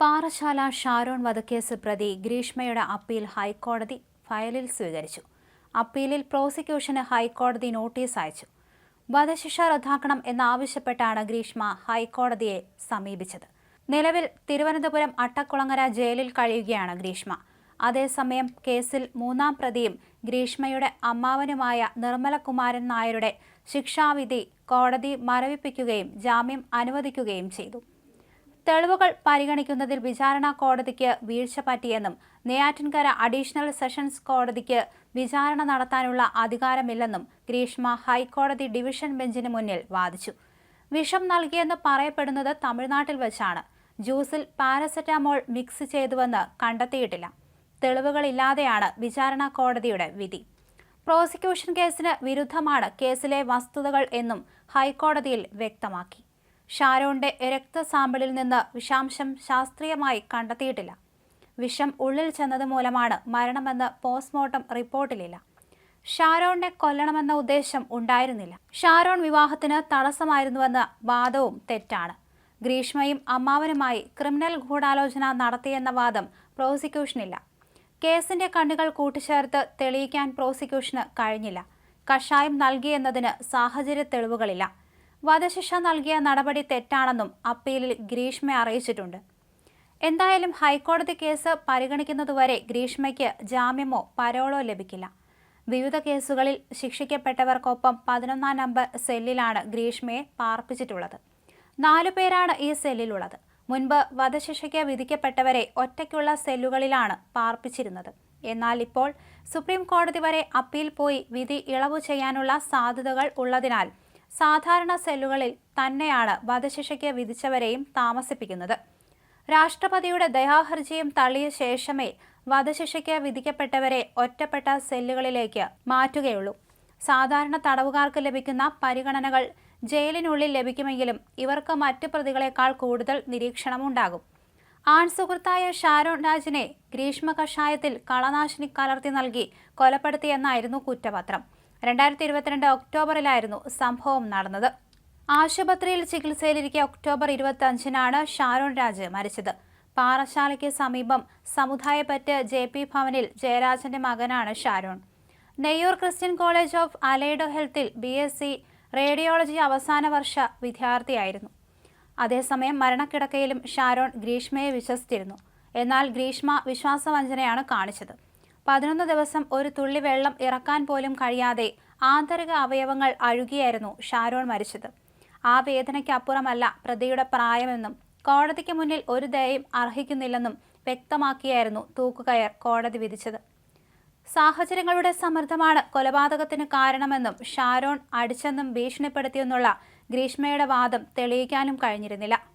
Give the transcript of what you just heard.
പാറശാല ഷാരോൺ വധക്കേസ് പ്രതി ഗ്രീഷ്മയുടെ അപ്പീൽ ഹൈക്കോടതി ഫയലിൽ സ്വീകരിച്ചു. അപ്പീലിൽ പ്രോസിക്യൂഷന് ഹൈക്കോടതി നോട്ടീസ് അയച്ചു. വധശിക്ഷ റദ്ദാക്കണം എന്നാവശ്യപ്പെട്ടാണ് ഗ്രീഷ്മ ഹൈക്കോടതിയെ സമീപിച്ചത്. നിലവിൽ തിരുവനന്തപുരം അട്ടക്കുളങ്ങര ജയിലിൽ കഴിയുകയാണ് ഗ്രീഷ്മ. അതേസമയം കേസിൽ മൂന്നാം പ്രതിയും ഗ്രീഷ്മയുടെ അമ്മാവനുമായ നിർമ്മലകുമാരൻ നായരുടെ ശിക്ഷാവിധി കോടതി മരവിപ്പിക്കുകയും ജാമ്യം അനുവദിക്കുകയും ചെയ്തു. തെളിവുകൾ പരിഗണിക്കുന്നതിൽ വിചാരണ കോടതിക്ക് വീഴ്ച പറ്റിയെന്നും നെയ്യാറ്റിൻകര അഡീഷണൽ സെഷൻസ് കോടതിക്ക് വിചാരണ നടത്താനുള്ള അധികാരമില്ലെന്നും ഗ്രീഷ്മ ഹൈക്കോടതി ഡിവിഷൻ ബെഞ്ചിന് മുന്നിൽ വാദിച്ചു. വിഷം നൽകിയെന്ന് പറയപ്പെടുന്നത് തമിഴ്നാട്ടിൽ വെച്ചാണ്. ജ്യൂസിൽ പാരസെറ്റാമോൾ മിക്സ് ചെയ്തുവെന്ന് കണ്ടെത്തിയിട്ടില്ല. തെളിവുകളില്ലാതെയാണ് വിചാരണ കോടതിയുടെ വിധി. പ്രോസിക്യൂഷൻ കേസിന് വിരുദ്ധമാണ് കേസിലെ വസ്തുതകൾ എന്നും ഹൈക്കോടതിയിൽ വ്യക്തമാക്കി. ഷാരോന്റെ രക്തസാമ്പിളിൽ നിന്ന് വിഷാംശം ശാസ്ത്രീയമായി കണ്ടെത്തിയിട്ടില്ല. വിഷം ഉള്ളിൽ ചെന്നത് മൂലമാണ് മരണമെന്ന് പോസ്റ്റ്മോർട്ടം റിപ്പോർട്ടിലില്ല. ഷാരോണിനെ കൊല്ലണമെന്ന ഉദ്ദേശം ഉണ്ടായിരുന്നില്ല. ഷാരോൺ വിവാഹത്തിന് തടസ്സമായിരുന്നുവെന്ന വാദവും തെറ്റാണ്. ഗ്രീഷ്മയും അമ്മാവനുമായി ക്രിമിനൽ ഗൂഢാലോചന നടത്തിയെന്ന വാദം പ്രോസിക്യൂഷനില്ല. കേസിന്റെ കണ്ണുകൾ കൂട്ടിച്ചേർത്ത് തെളിയിക്കാൻ പ്രോസിക്യൂഷന് കഴിഞ്ഞില്ല. കഷായം നൽകിയെന്നതിന് സാഹചര്യ തെളിവുകളില്ല വധശിക്ഷ നൽകിയ നടപടി തെറ്റാണെന്നും അപ്പീലിൽ ഗ്രീഷ്മ അറിയിച്ചിട്ടുണ്ട്. എന്തായാലും ഹൈക്കോടതി കേസ് പരിഗണിക്കുന്നതുവരെ ഗ്രീഷ്മയ്ക്ക് ജാമ്യമോ പരോളോ ലഭിക്കില്ല. വിവിധ കേസുകളിൽ ശിക്ഷിക്കപ്പെട്ടവർക്കൊപ്പം പതിനൊന്നാം നമ്പർ സെല്ലിലാണ് ഗ്രീഷ്മയെ പാർപ്പിച്ചിട്ടുള്ളത്. നാലു പേരാണ് ഈ സെല്ലിലുള്ളത്. മുൻപ് വധശിക്ഷയ്ക്ക് വിധിക്കപ്പെട്ടവരെ ഒറ്റയ്ക്കുള്ള സെല്ലുകളിലാണ് പാർപ്പിച്ചിരുന്നത്. എന്നാൽ ഇപ്പോൾ സുപ്രീം കോടതി വരെ അപ്പീൽ പോയി വിധി ഇളവ് ചെയ്യാനുള്ള സാധ്യതകൾ ഉള്ളതിനാൽ സാധാരണ സെല്ലുകളിൽ തന്നെയാണ് വധശിക്ഷയ്ക്ക് വിധിച്ചവരെയും താമസിപ്പിക്കുന്നത്. രാഷ്ട്രപതിയുടെ ദയാഹർജിയും തള്ളിയ ശേഷമേ വധശിക്ഷയ്ക്ക് വിധിക്കപ്പെട്ടവരെ ഒറ്റപ്പെട്ട സെല്ലുകളിലേക്ക് മാറ്റുകയുള്ളൂ. സാധാരണ തടവുകാർക്ക് ലഭിക്കുന്ന പരിഗണനകൾ ജയിലിനുള്ളിൽ ലഭിക്കുമെങ്കിലും ഇവർക്ക് മറ്റ് പ്രതികളെക്കാൾ കൂടുതൽ നിരീക്ഷണമുണ്ടാകും. ആൺസുഹൃത്തായ ഷാരോൺ രാജിനെ ഗ്രീഷ്മ കഷായത്തിൽ കളനാശിനി കലർത്തി നൽകി കൊലപ്പെടുത്തിയെന്നായിരുന്നു കുറ്റപത്രം. രണ്ടായിരത്തി ഇരുപത്തിരണ്ട് ഒക്ടോബറിലായിരുന്നു സംഭവം നടന്നത്. ആശുപത്രിയിൽ ചികിത്സയിലിരിക്കെ ഒക്ടോബർ ഇരുപത്തി അഞ്ചിനാണ് ഷാരോൺ രാജ് മരിച്ചത്. പാറശാലയ്ക്ക് സമീപം സമുദായപ്പറ്റ് ജെ പി ഭവനിൽ ജയരാജന്റെ മകനാണ് Sharon. Neyyoor Christian college of allied ഹെൽത്തിൽ B S C radiology അവസാന വർഷ വിദ്യാർത്ഥിയായിരുന്നു. അതേസമയം മരണക്കിടക്കയിലും ഷാരോൺ ഗ്രീഷ്മയെ വിശ്വസിച്ചിരുന്നു. എന്നാൽ ഗ്രീഷ്മ വിശ്വാസവഞ്ചനയാണ് കാണിച്ചത്. പതിനൊന്ന് ദിവസം ഒരു തുള്ളി വെള്ളം ഇറക്കാൻ പോലും കഴിയാതെ ആന്തരിക അവയവങ്ങൾ അഴുകിയായിരുന്നു ഷാരോൺ മരിച്ചത്. ആ വേദനയ്ക്കപ്പുറമല്ല പ്രതിയുടെ പ്രായമെന്നും കോടതിക്ക് മുന്നിൽ ഒരു ദയയും അർഹിക്കുന്നില്ലെന്നും വ്യക്തമാക്കിയായിരുന്നു തൂക്കുകയർ കോടതി വിധിച്ചത്. സാഹചര്യങ്ങളുടെ സമ്മർദ്ദമാണ് കൊലപാതകത്തിന് കാരണമെന്നും ഷാരോൺ അടിച്ചെന്നും ഭീഷണിപ്പെടുത്തിയെന്നുള്ള ഗ്രീഷ്മയുടെ വാദം തെളിയിക്കാനും കഴിഞ്ഞിരുന്നില്ല.